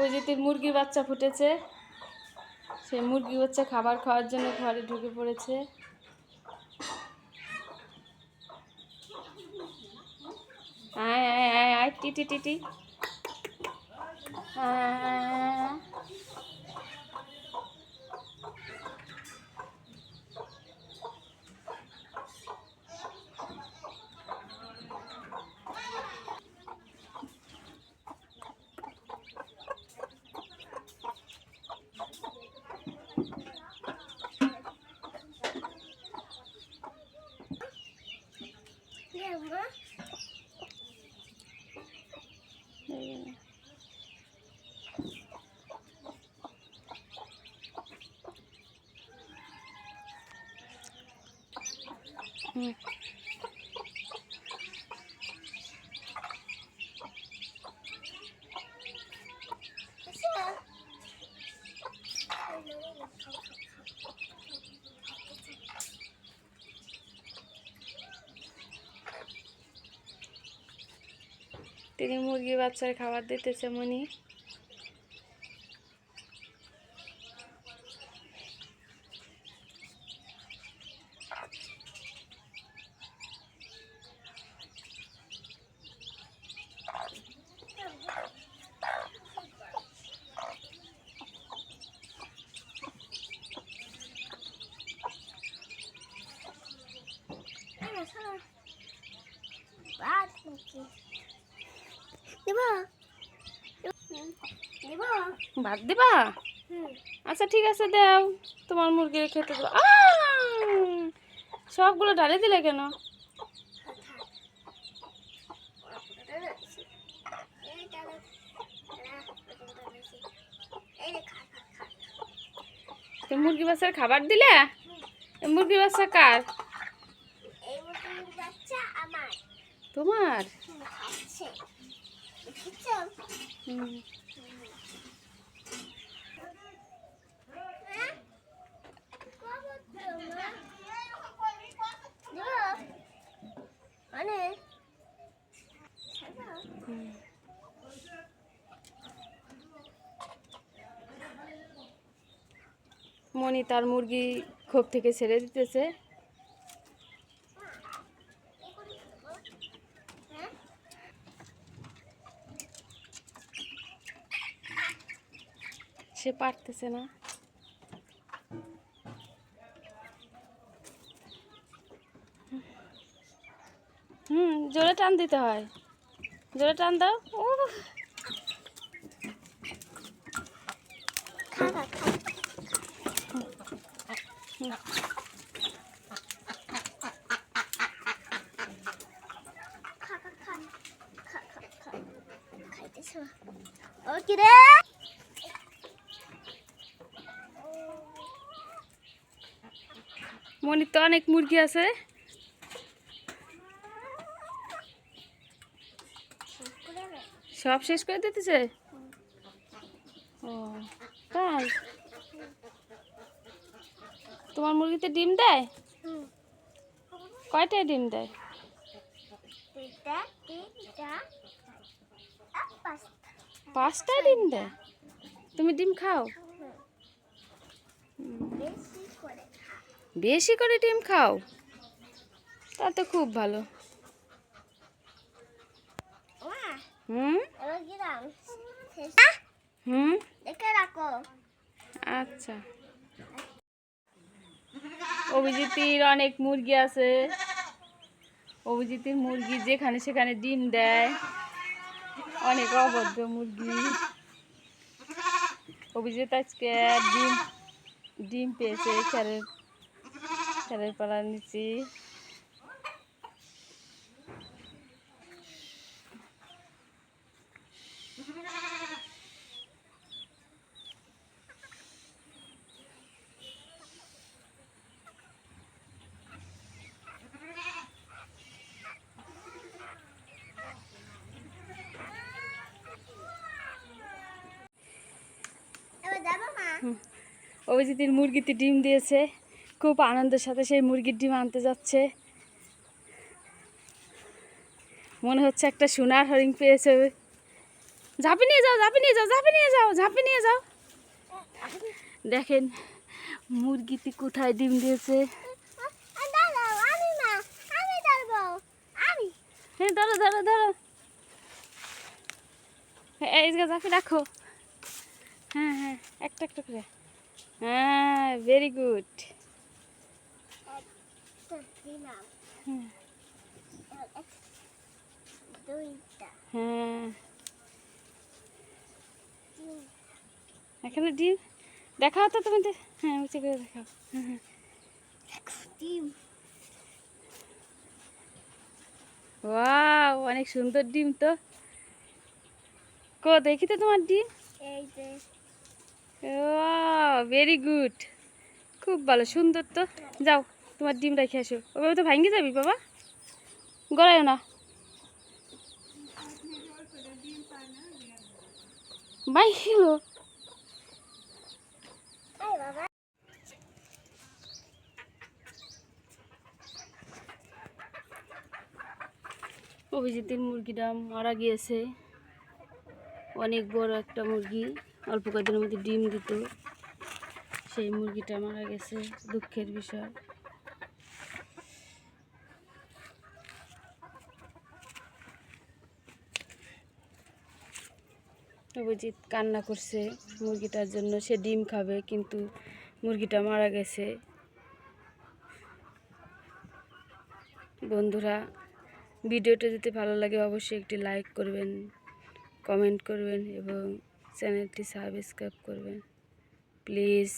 অভিজিতের মুরগির বাচ্চা ফুটেছে। সে মুরগি বাচ্চা খাবার খাওয়ার জন্য ঘরে ঢুকে পড়েছে। আয় আয় আয় আয়, টি টি টি হুম। তিনি মুরগি বাচ্চার খাবার দিতেছে মনি। ভাত দিবা? আচ্ছা ঠিক আছে দাও। তোমার মুরগির খেতে দেবো সবগুলো ঢালে দিলে কেন? মুরগি বাচ্চার খাবার দিলে? মুরগি বাচ্চা কার? তোমার? মানে তার মুরগি খোপ থেকে ছেড়ে দিতেছে। সে পারতেছে না। হুম জোরে টান দিতে হয়। জোরে টান দাও। ও খাবা মনির তো অনেক মুরগি আছে। সব শেষ করে দিতেছে? ও তোমার মুরগিতে ডিম দেয়? কয়টায় ডিম দেয়? পাঁচটা ডিম দেয়? তুমি ডিম খাও হুম, বেশি করে খা বেশি করে ডিম খাও। তা তো খুব ভালো। হুম? আচ্ছা। অভিজিতির অনেক মুরগি আছে। অভিজিতির মুরগি যেখানে সেখানে ডিম দেয়। অনেক অভদ্র মুরগি। অভিজিৎ আজকে ডিম ডিম পেয়েছে খেরের খেরের পালার নিচে অভিজিতের মুরগিতে ডিম দিয়েছে। খুব আনন্দের সাথে সেই মুরগির ডিম আনতে যাচ্ছে। মনে হচ্ছে একটা সোনার হরিণ পেয়েছে। ঝাঁপি নিয়ে যাও ঝাঁপি নিয়ে যাও ঝাঁপি নিয়ে যাও ঝাঁপি নিয়ে যাও। দেখেন মুরগিটি কোথায় ডিম দিয়েছে? হ্যাঁ ধরো ধরো ধরো। হ্যাঁ, এই ঝাঁপি রাখো। হ্যাঁ হ্যাঁ একটা একটা করে। হ্যাঁ ভেরি গুড দিলাম হ্যাঁ এখানে ডিম দেখাও তো তুমি হ্যাঁ উঁচু করে দেখাও ডিম ওয়াও অনেক সুন্দর ডিম তো কো দেখি তো তোমার ডিম এই যে ওয়াও ভেরি গুড খুব ভালো সুন্দর তো যাও তোমার ডিম রেখে আসো। ওভাবে তো ভাঙ্গি যাবি, বাবা। গড়ায় না। বাবা অভিজিতের মুরগিটা মারা গিয়েছে। অনেক বড় একটা মুরগি। অল্প কদিনের মধ্যে ডিম দিত। সেই মুরগিটা মারা গেছে। দুঃখের বিষয়। অভিজিৎ কান্না করছে মুরগিটার জন্য, সে ডিম খাবে, কিন্তু মুরগিটা মারা গেছে। বন্ধুরা, ভিডিওটা যদি ভালো লাগে অবশ্যই একটি লাইক করবেন, কমেন্ট করবেন এবং চ্যানেলটি সাবস্ক্রাইব করবেন। প্লিজ।